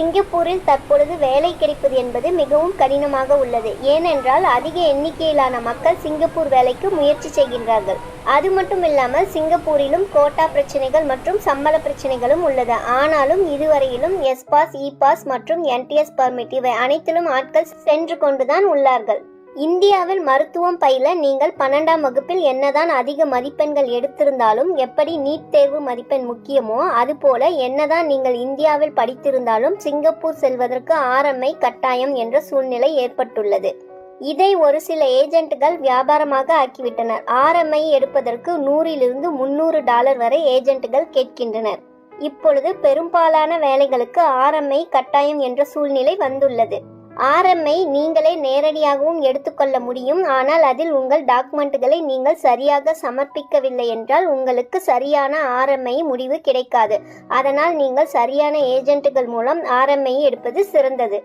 சிங்கப்பூரில் தற்பொழுது வேலை கிடைப்பது என்பது மிகவும் கடினமாக உள்ளது. ஏனென்றால் அதிக எண்ணிக்கையிலான மக்கள் சிங்கப்பூர் வேலைக்கு முயற்சி செய்கின்றார்கள். அது மட்டும் இல்லாமல் சிங்கப்பூரிலும் கோட்டா பிரச்சனைகள் மற்றும் சம்பள பிரச்சனைகளும் உள்ளது. ஆனாலும் இதுவரையிலும் எஸ் பாஸ் இ பாஸ் மற்றும் என்டிஎஸ் பர்மிட் இவை அனைத்திலும் ஆட்கள் சென்று கொண்டுதான் உள்ளார்கள். இந்தியாவில் மருத்துவம் பயில நீங்கள் பன்னெண்டாம் வகுப்பில் என்னதான் அதிக மதிப்பெண்கள் எடுத்திருந்தாலும் எப்படி நீட் தேர்வு மதிப்பெண் முக்கியமோ அதுபோல என்னதான் நீங்கள் இந்தியாவில் படித்திருந்தாலும் சிங்கப்பூர் செல்வதற்கு ஆர்எம்ஐ கட்டாயம் என்ற சூழ்நிலை ஏற்பட்டுள்ளது. இதை ஒரு சில ஏஜென்ட்கள் வியாபாரமாக ஆக்கிவிட்டனர். ஆர்எம்ஐ எடுப்பதற்கு நூறிலிருந்து முன்னூறு டாலர் வரை ஏஜென்ட்டுகள் கேட்கின்றனர். இப்பொழுது பெரும்பாலான வேலைகளுக்கு ஆர்எம்ஐ கட்டாயம் என்ற சூழ்நிலை வந்துள்ளது. ஆர்எம்ஐ நீங்களே நேரடியாகவும் எடுத்துக்கொள்ள முடியும். ஆனால் அதில் உங்கள் டாக்குமெண்ட்டுகளை நீங்கள் சரியாக சமர்ப்பிக்கவில்லை என்றால் உங்களுக்கு சரியான ஆர்எம்ஐ முடிவு கிடைக்காது. அதனால் நீங்கள் சரியான ஏஜென்ட்டுகள் மூலம் ஆர்எம்ஐ எடுப்பது சிறந்தது.